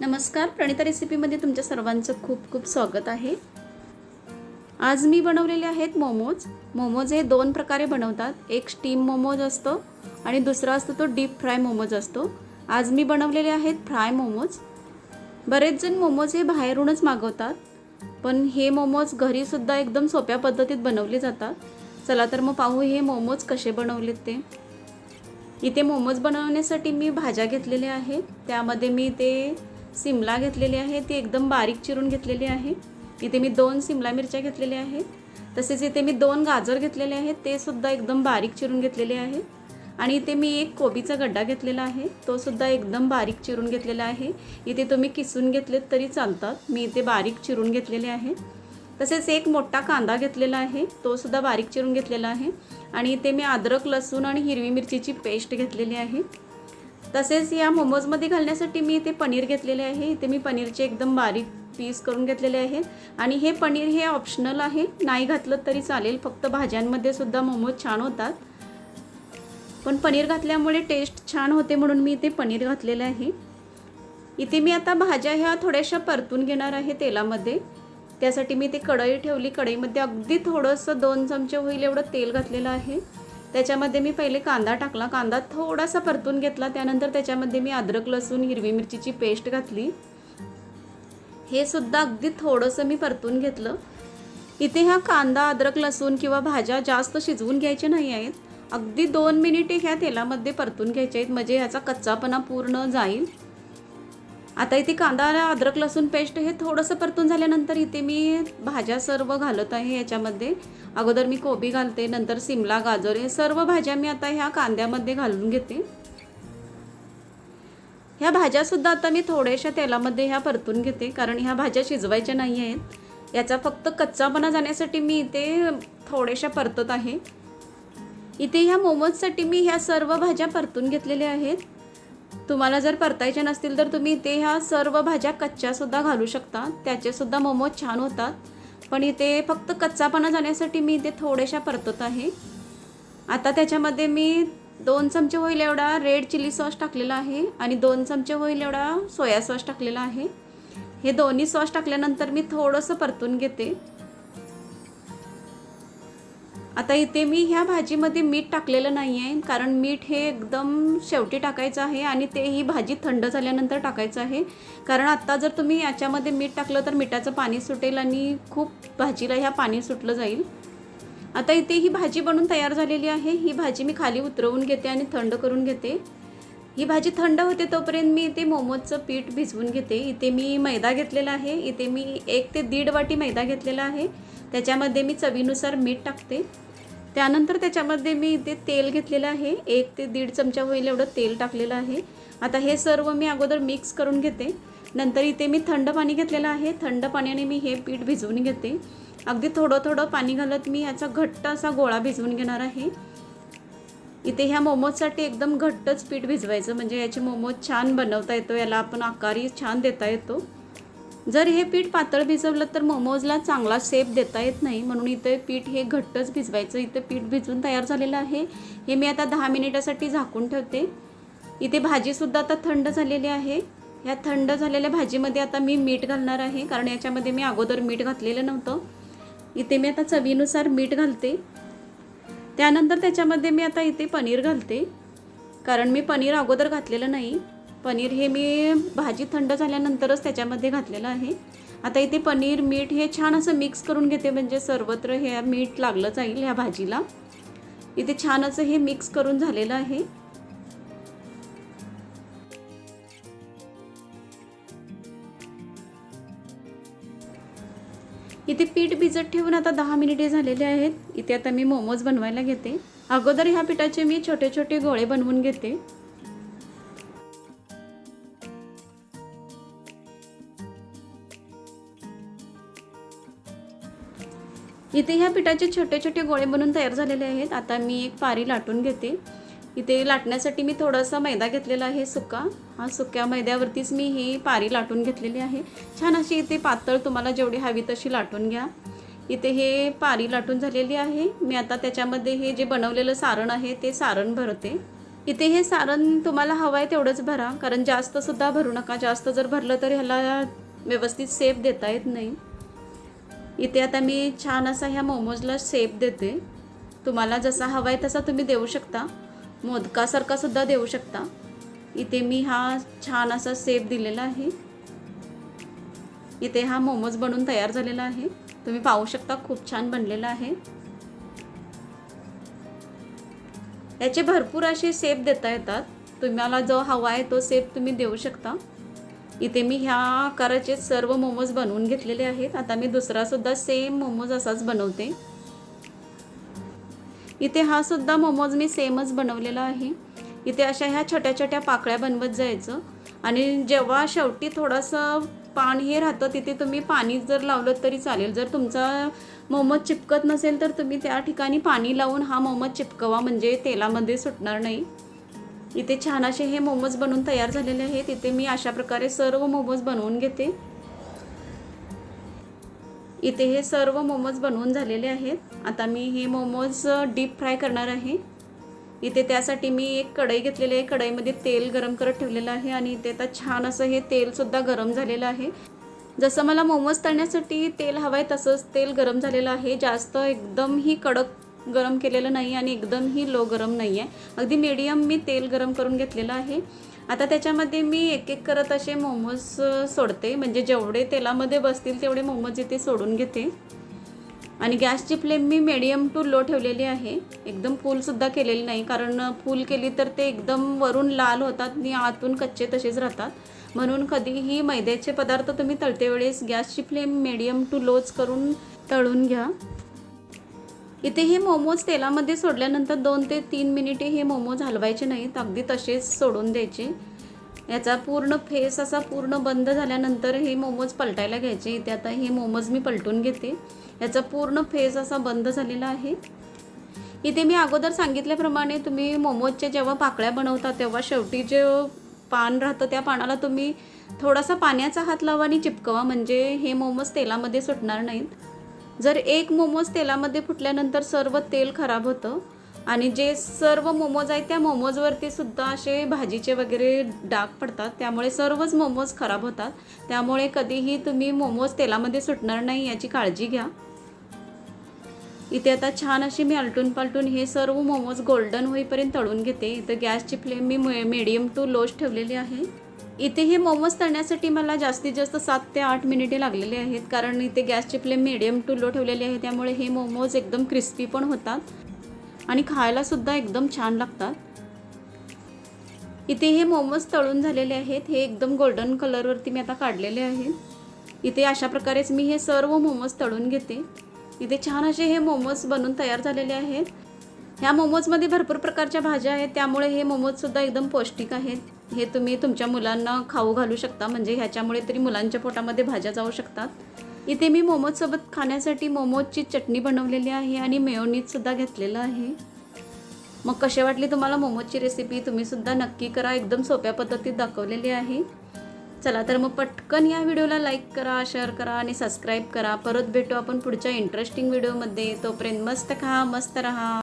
नमस्कार. प्रणिता रेसिपीमध्ये तुमच्या सर्वांचं खूप खूप स्वागत आहे. आज मी बनवलेले आहेत मोमोज. मोमोज हे दोन प्रकारे बनवतात. एक स्टीम मोमोज असतो आणि दुसरा असतो तो डीप फ्राय मोमोज असतो. आज मी बनवलेले आहेत फ्राय मोमोज. बरेच जण मोमोज हे बाहेरूनच मागवतात पण हे मोमोज घरीसुद्धा एकदम सोप्या पद्धतीत बनवले जातात. चला तर मग पाहू हे मोमोज कसे बनवलेत ते. इथे मोमोज बनवण्यासाठी मी भाज्या घेतलेल्या आहेत. त्यामध्ये मी ते सिमला घेतलेली आहे ती एकदम बारीक चिरून घेतलेली आहे. इथे मी दोन सिमला मिरच्या घेतलेल्या आहेत. तसेच इथे मी दोन गाजर घेतलेले आहेत ते सुद्धा एकदम बारीक चिरून घेतलेले आहे आणि इथे मी एक कोबीचा गड्डा घेतलेला आहे तो सुद्धा एकदम बारीक चिरून घेतलेला आहे. इथे तुम्ही किसून घेतलेत तरी चालतात मी इथे बारीक चिरून घेतलेले आहे. तसेच एक मोठा कांदा घेतलेला आहे तो सुद्धा बारीक चिरून घेतलेला आहे. आणि इथे मी अद्रक लसूण आणि हिरवी मिरचीची पेस्ट घेतलेली आहे. तसेच या मोमोजमध्ये घालण्यासाठी मी इथे पनीर घेतलेले आहे. इथे मी पनीरचे एकदम बारीक पीस करून घेतलेले आहे आणि हे पनीर हे ऑप्शनल आहे. नाही घातलं तरी चालेल. फक्त भाज्यांमध्ये सुद्धा मोमोज छान होतात. पण पनीर घातल्यामुळे टेस्ट छान होते म्हणून मी इथे पनीर घातलेलं आहे. इथे मी आता भाज्या ह्या थोड्याशा परतून घेणार आहे तेलामध्ये. त्यासाठी मी ते कढई ठेवली. कढईमध्ये अगदी थोडंसं दोन चमचे होईल एवढं तेल घातलेलं आहे. त्याच्यामध्ये मी पहिले कांदा टाकला. कांदा थोडासा परतून घेतला. त्यानंतर त्याच्यामध्ये मी अद्रक लसूण हिरवी मिरचीची पेस्ट घातली. हे सुद्धा अगदी थोडंसं मी परतून घेतलं. इथे ह्या कांदा अद्रक लसूण किंवा भाज्या जास्त शिजवून घ्यायचे नाही आहेत. अगदी दोन मिनिटे ह्या तेलामध्ये परतून घ्यायचे आहेत. म्हणजे ह्याचा कच्चापणा पूर्ण जाईल. आता इथे कांदा अद्रक लसूण पेस्ट हे थोडंसं परतून झाल्यानंतर इथे मी भाज्या सर्व घालत आहे याच्यामध्ये. अगोदर मी कोबी घालते नंतर सिमला गाजर हे सर्व भाज्या मी आता ह्या कांद्यामध्ये घालून घेते. ह्या भाज्यासुद्धा आता मी थोड्याशा तेलामध्ये ह्या परतून घेते कारण ह्या भाज्या शिजवायच्या नाही आहेत. याचा फक्त कच्चापणा जाण्यासाठी मी इथे थोड्याशा परतत आहे. इथे ह्या मोमोजसाठी मी ह्या सर्व भाज्या परतून घेतलेल्या आहेत. तुम्हाला जर परतायचे नसतील तर तुम्ही इथे ह्या सर्व भाज्या कच्च्यासुद्धा घालू शकता. त्याचेसुद्धा मोमोज छान होतात. पण इथे फक्त कच्चापणा जाण्यासाठी मी इथे थोड्याशा परतत आहे. आता त्याच्यामध्ये मी दोन चमचे होईल एवढा रेड चिली सॉस टाकलेला आहे आणि दोन चमचे होईल एवढा सोया सॉस टाकलेला आहे. हे दोन्ही सॉस टाकल्यानंतर मी थोडंसं परतून घेते. आता इथे मी ह्या भाजीमध्ये मीठ टाकलेलं नाही आहे कारण मीठ हे एकदम शेवटी टाकायचं आहे आणि ते ही भाजी थंड झाल्यानंतर टाकायचं आहे. कारण आत्ता जर तुम्ही याच्यामध्ये मीठ टाकलं तर मिठाचं पाणी सुटेल आणि खूप भाजीला ह्या पाणी सुटलं जाईल. आता इथे ही भाजी बनून तयार झालेली आहे. ही भाजी मी खाली उतरवून घेते आणि थंड करून घेते. ही भाजी थंड होते तोपर्यंत मी इथे मोमोजचं पीठ भिजवून घेते. इथे मी मैदा घेतलेला आहे. इथे मी एक ते दीड वाटी मैदा घेतलेला आहे. त्याच्यामध्ये मी चवीनुसार मीठ टाकते. त्यानंतर त्याच्यामध्ये मी इथे तेल घेतलेलं आहे. एक ते दीड चमचा होईल एवढं तेल टाकलेलं आहे. आता हे सर्व मी अगोदर मिक्स करून घेते. नंतर इथे मी थंड पाणी घेतलेलं आहे. थंड पाण्याने मी हे पीठ भिजवून घेते. अगदी थोडं थोडं पाणी घालत मी याचा घट्ट असा गोळा भिजवून घेणार आहे. इथे ह्या मोमोजसाठी एकदम घट्टच पीठ भिजवायचं. म्हणजे याचे मोमोज छान बनवता येतो. याला आपण आकारही छान देता येतो. जर हे पीठ पातळ भिजवलं तर मोमोजला चांगला शेप देता येत नाही. म्हणून इथे पीठ हे घट्टच भिजवायचं. इथं पीठ भिजून तयार झालेलं आहे. हे मी आता दहा मिनिटासाठी झाकून ठेवते. इथे भाजीसुद्धा आता थंड झालेली आहे. ह्या थंड झालेल्या भाजीमध्ये आता मी मीठ घालणार आहे. कारण याच्यामध्ये मी अगोदर मीठ घातलेलं नव्हतं. इथे मी आता चवीनुसार मीठ घालते. त्यानंतर त्याच्यामध्ये मी आता इथे पनीर घालते. कारण मी पनीर अगोदर घातलेलं नाही. पनीर हे मी भाजी थंड झाल्यानंतरच त्याच्यामध्ये घातलेलं आहे. आता इथे पनीर मीठ हे छान असं मिक्स करून घेते म्हणजे सर्वत्र हे मीठ लागलं जाईल ह्या भाजीला. इथे छान असं हे मिक्स करून झालेलं आहे. इथे पीठ भिजत ठेवून आता दहा मिनिटे झालेले आहेत. इथे आता मी मोमोज बनवायला घेते. अगोदर ह्या पिठाचे मी छोटे छोटे गोळे बनवून घेते. इथे ह्या पिठाचे छोटे छोटे गोळे बनवून तयार झालेले आहेत. आता मी एक पारी लाटून घेते. इथे लाटण्यासाठी मी थोडासा मैदा घेतलेला आहे सुका. हा सुक्या मैद्यावरतीच मी ही पारी लाटून घेतलेली आहे. छान अशी इथे पातळ तुम्हाला जेवढी हवी तशी लाटून घ्या. इथे हे पारी लाटून झालेली आहे. मी आता त्याच्यामध्ये हे जे बनवलेलं सारण आहे ते सारण भरते. इथे हे सारण तुम्हाला हवं आहे तेवढंच भरा. कारण जास्तसुद्धा भरू नका. जास्त जर भरलं तर ह्याला व्यवस्थित सेप देता येत नाही. इथे आता मी छान असा ह्या मोमोजला शेप देते. तुम्हाला जसा हवा आहे तसा तुम्ही देऊ शकता. मोदकासारखा सुद्धा देऊ शकता. इथे मी हा छान असा शेप दिलेला आहे. इथे हा मोमोज बनून तयार झालेला आहे. तुम्ही पाहू शकता खूप छान बनलेला आहे. याचे भरपूर असे सेप देता येतात. तुम्हाला जो हवा आहे तो सेप तुम्ही देऊ शकता. इथे मी ह्या आकाराचे सर्व मोमोज बनवून घेतलेले आहेत. आता मी दुसरासुद्धा सेम मोमोज असाच बनवते. इथे हा सुद्धा मोमोज मी सेमच बनवलेला आहे. इथे अशा ह्या छोट्या छोट्या पाकळ्या बनवत जायचं. आणि जेव्हा शेवटी थोडंसं पाणी हे राहतं तिथे तुम्ही पाणी जर लावलं तरी चालेल. जर तुमचा मोमोज चिपकत नसेल तर तुम्ही त्या ठिकाणी पाणी लावून हा मोमोज चिपकवा. म्हणजे तेलामध्ये सुटणार नाही. इथे छान असे हे मोमोज बनवून तयार झालेले आहेत. इथे मी अशा प्रकारे सर्व मोमोज बनवून घेते. इथे हे सर्व मोमोज बनवून झालेले आहेत. आता मी हे मोमोज डीप फ्राय करणार आहे. इथे त्यासाठी मी एक कढई घेतलेली आहे. कढईमध्ये तेल गरम करत ठेवलेलं आहे आणि इथे आता छान असं हे तेलसुद्धा गरम झालेलं आहे. जसं मला मोमोज तळण्यासाठी तेल हवं आहे तसंच तेल गरम झालेलं आहे. जास्त एकदम ही कडक गरम केलेलं नाही आणि एकदमही लो गरम नाही आहे अगदी मीडियम मी तेल गरम करून घेतलेलं आहे. आता त्याच्यामध्ये मी एक एक करत असे मोमोज सोडते. म्हणजे जेवढे तेलामध्ये बसतील तेवढे मोमोज इथे सोडून घेते. आणि गॅसची फ्लेम मी मीडियम टू लो ठेवलेली आहे. एकदम फुलसुद्धा केलेली नाही. कारण फुल केली तर ते एकदम वरून लाल होतात आणि आतून कच्चे तसेच राहतात. म्हणून कधीही मैद्याचे पदार्थ तुम्ही तळते वेळेस गॅसची फ्लेम मीडियम टू लोच करून तळून घ्या. इथे हे मोमोज तेलामध्ये सोडल्यानंतर दोन ते तीन मिनिटे हे मोमोज हलवायचे नाहीत अगदी तसेच सोडून द्यायचे. याचा पूर्ण फेस असा पूर्ण बंद झाल्यानंतर हे मोमोज पलटायला घ्यायचे. इथे आता हे मोमोज मी पलटून घेते. याचा पूर्ण फेस असा बंद झालेला आहे. इथे मी अगोदर सांगितल्याप्रमाणे तुम्ही मोमोजच्या जेव्हा पाकळ्या बनवता तेव्हा शेवटी जे पान राहतं त्या पानाला तुम्ही थोडासा पाण्याचा हात लावा आणि चिपकवा. म्हणजे हे मोमोज तेलामध्ये सुटणार नाहीत. जर एक मोमोज तेलामध्ये फुटल्यानंतर सर्व तेल खराब होतं आणि जे सर्व मोमोज आहेत त्या मोमोजवरती सुद्धा असे भाजीचे वगैरे डाग पडतात त्यामुळे सर्वच मोमोज खराब होतात. त्यामुळे कधीही तुम्ही मोमोज तेलामध्ये सुटणार नाही याची काळजी घ्या. इथे आता छान अशी मी आलटून पालटून हे सर्व मोमोज गोल्डन होईपर्यंत तळून घेते. इथं गॅसची फ्लेम मी मीडियम टू लोज ठेवलेली आहे. इथे हे मोमोज तळण्यासाठी मला जास्तीत जास्त सात ते आठ मिनिटे लागलेले आहेत कारण इथे गॅसची फ्लेम मिडियम टू लो ठेवलेली आहे त्यामुळे हे मोमोज एकदम क्रिस्पी पण होतात आणि खायलासुद्धा एकदम छान लागतात. इथे हे मोमोज तळून झालेले आहेत हे एकदम गोल्डन कलरवरती मी आता काढलेले आहे. इथे अशा प्रकारेच मी हे सर्व मोमोज तळून घेते. इथे छान असे हे मोमोज बनून तयार झालेले आहेत. ह्या मोमोजमध्ये भरपूर प्रकारच्या भाज्या आहेत त्यामुळे हे मोमोजसुद्धा एकदम पौष्टिक आहेत. हे तुम्ही तुमच्या मुलांना खाऊ घालू शकता म्हणजे ह्याच्यामुळे तरी मुलांच्या पोटामध्ये भाज्या जाऊ शकतात. इथे मी मोमोजसोबत खाण्यासाठी मोमोजची चटणी बनवलेली आहे आणि मेयोनीजसुद्धा घेतलेलं आहे. मग कसे वाटली तुम्हाला मोमोजची रेसिपी तुम्हीसुद्धा नक्की करा एकदम सोप्या पद्धतीत दाखवलेली आहे. चला तर मग पटकन या व्हिडिओला लाईक करा शेअर करा आणि सबस्क्राईब करा. परत भेटू आपण पुढच्या इंटरेस्टिंग व्हिडिओमध्ये तोपर्यंत मस्त खा मस्त रहा.